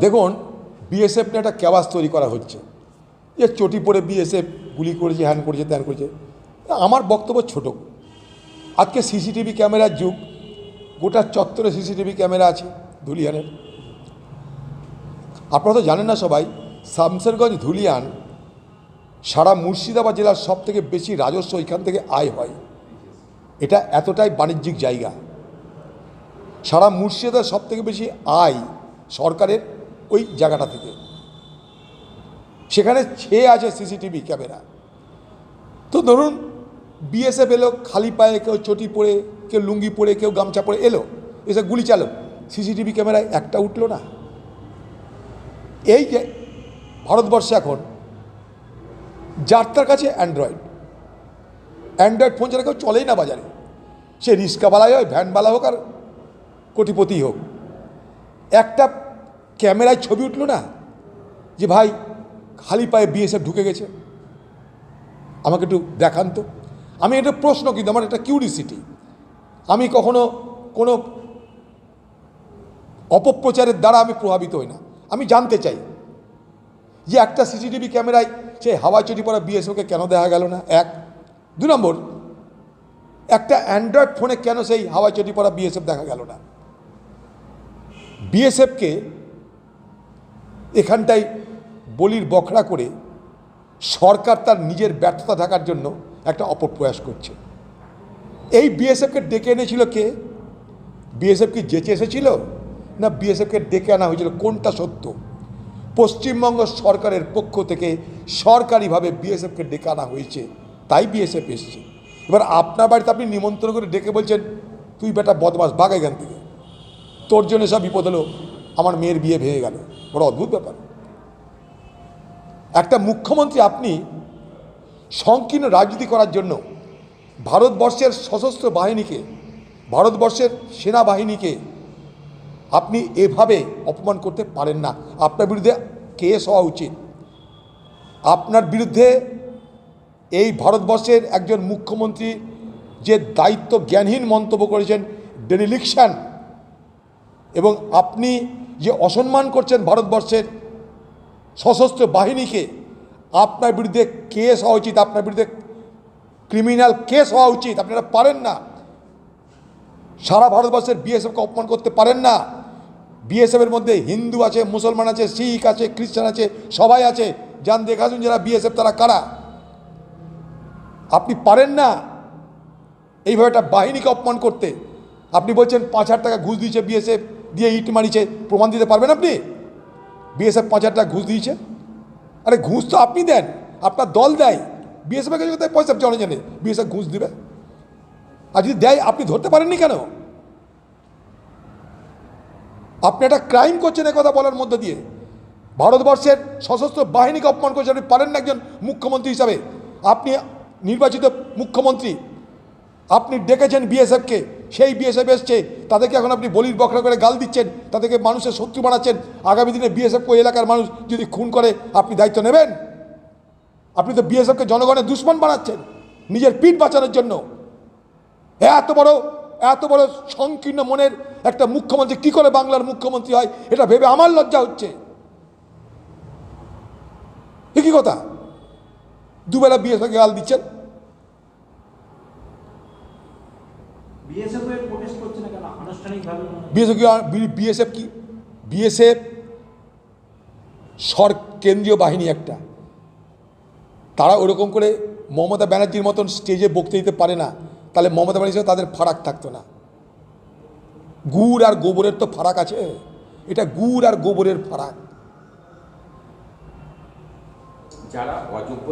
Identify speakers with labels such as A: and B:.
A: দেখুন বিএসএফ নিয়ে একটা ক্যাবাস তৈরি করা হচ্ছে। যে চটি পরে বিএসএফ গুলি করেছে হ্যান করেছে, ত্যান করেছে। আমার বক্তব্য ছোট। আজকে সিসিটিভি ক্যামেরার যুগ। গোটা চত্বরে সিসিটিভি ক্যামেরা আছে ধুলিয়ানের। আপনারা তো জানেন না সবাই, শামসেরগঞ্জ ধুলিয়ান সারা মুর্শিদাবাদ জেলার সব থেকে বেশি রাজস্ব এখান থেকে আয় হয়। এটা এতটাই বাণিজ্যিক জায়গা। সারা মুর্শিদাবাদ সব থেকে বেশি আয় সরকারের ওই জায়গাটা থেকে। সেখানে ছেয়ে আছে সিসিটিভি ক্যামেরা। তো ধরুন, বিএসএফ এলো, খালি পায়ে কেউ চটি পরে, কেউ লুঙ্গি পরে, কেউ গামছা পরে এলো, এসে গুলি চালো সিসিটিভি ক্যামেরায় একটা উঠল না। এই যে ভারতবর্ষে এখন যার তার কাছে অ্যান্ড্রয়েড। অ্যান্ড্রয়েড ফোন ছাড়া কেউ চলেই না বাজারে। সে রিক্সাওয়ালাই হয় ভ্যানওয়ালা হোক আর কোটিপতি হোক। একটা ক্যামেরায় ছবি উঠল না যে ভাই খালি পায়ে বিএসএফ ঢুকে গেছে। আমাকে একটু দেখান তো। আমি এটা প্রশ্ন কিন্তু, আমার একটা কিউরিসিটি আমি কখনো কোনো অপপ্রচারের দ্বারা আমি প্রভাবিত হই না। আমি জানতে চাই যে একটা সিসিটিভি ক্যামেরায় সেই হাওয়া চটি পড়া বিএসএফকে কেন দেখা গেল না? এক। দু নম্বর, একটা অ্যান্ড্রয়েড ফোনে কেন সেই হাওয়া চটি পড়া বিএসএফ দেখা গেল না? বিএসএফকে এখানটায় বলির বখড়া করে সরকার তার নিজের ব্যর্থতা থাকার জন্য একটা অপপ্রয়াস করছে। এই বিএসএফকে ডেকে এনেছিল কে? বিএসএফ কি যেচে এসেছিল? না বিএসএফকে ডেকে আনা হয়েছিল? কোনটা সত্য? পশ্চিমবঙ্গ সরকারের পক্ষ থেকে সরকারিভাবে বিএসএফকে ডেকে আনা হয়েছে, তাই বিএসএফ এসছে। এবার আপনার বাড়িতে আপনি নিমন্ত্রণ করে ডেকে বলছেন, তুই বেটা বদমাস, ভাগ এখান থেকে। তোর জন্য সব বিপদ হলো। আমার মেয়ের বিয়ে ভেঙে গেল। বড় অদ্ভুত ব্যাপার। একটা মুখ্যমন্ত্রী আপনি সংকীর্ণ রাজনীতি করার জন্য ভারতবর্ষের সশস্ত্র বাহিনীকে, ভারতবর্ষের সেনাবাহিনীকে আপনি এভাবে অপমান করতে পারেন না। আপনার বিরুদ্ধে কেস হওয়া উচিত। আপনার বিরুদ্ধে এই ভারতবর্ষের একজন মুখ্যমন্ত্রী যে দায়িত্ব জ্ঞানহীন মন্তব্য করেছেন ডেনিলিকশন এবং আপনি যে অসম্মান করছেন ভারতবর্ষের সশস্ত্র বাহিনীকে, আপনার বিরুদ্ধে কেস হওয়া উচিত, আপনার বিরুদ্ধে ক্রিমিনাল কেস হওয়া উচিত, আপনারা পারেন না। সারা ভারতবর্ষের বিএসএফকে অপমান করতে পারেন না। বিএসএফের মধ্যে হিন্দু আছে, মুসলমান আছে, শিখ আছে, খ্রিস্টান আছে, সবাই আছে। যান দেখাশুন যারা বিএসএফ তারা কারা? আপনি পারেন না এইভাবে একটা বাহিনীকে অপমান করতে। আপনি বলছেন পাঁচ হাজার টাকা ঘুষ দিয়েছে বিএসএফ দিয়ে ইট মারিছে, প্রমাণ দিতে পারবেন আপনি? বিএসএফ পাঁচ হাজার টাকা ঘুষ দিয়েছে। আরে ঘুষ তো আপনি দেন, আপনার দল দেয়। বিএসএফের কাছে কোথায় পয়সা জনে জানে? বিএসএফ ঘুষ দিবে। আর যদি দেয়, আপনি ধরতে পারেননি কেন? আপনি একটা ক্রাইম করছেন কথা বলার মধ্য দিয়ে। ভারতবর্ষের সশস্ত্র বাহিনীকে অপমান করছেন, আপনি পারেন না একজন মুখ্যমন্ত্রী হিসাবে। আপনি নির্বাচিত মুখ্যমন্ত্রী। আপনি ডেকেছেন বিএসএফকে সেই বিএসএফ এসছে, তাদেরকে এখন আপনি বলির বকরা করে গাল দিচ্ছেন, তাদেরকে মানুষের শত্রু বানাচ্ছেন। আগামী দিনে বিএসএফ ওই এলাকার মানুষ যদি খুন করে, আপনি দায়িত্ব নেবেন। আপনি তো বিএসএফকে জনগণের দুশ্মন বানাচ্ছেন, নিজের পিঠ বাঁচানোর জন্য। এত বড় এত বড় সংকীর্ণ মনের একটা মুখ্যমন্ত্রী, কি করে বাংলার মুখ্যমন্ত্রী হয়, এটা ভেবে আমার লজ্জা হচ্ছে। এ কথা? দুবেলা বিএসএফকে গাল দিচ্ছেন? বিএসএফ কি বিএসএফ সর কেন্দ্রীয় বাহিনী একটা। তারা ওরকম করে মমতা ব্যানার্জির মতন স্টেজে বক্তৃতা দিতে পারে না। তাহলে মমতা ব্যানার্জির সাথে তাদের ফারাক থাকতো না। গুড় আর গোবরের তো ফারাক আছে। এটা গুড় আর গোবরের ফারাক।
B: যারা অযোগ্য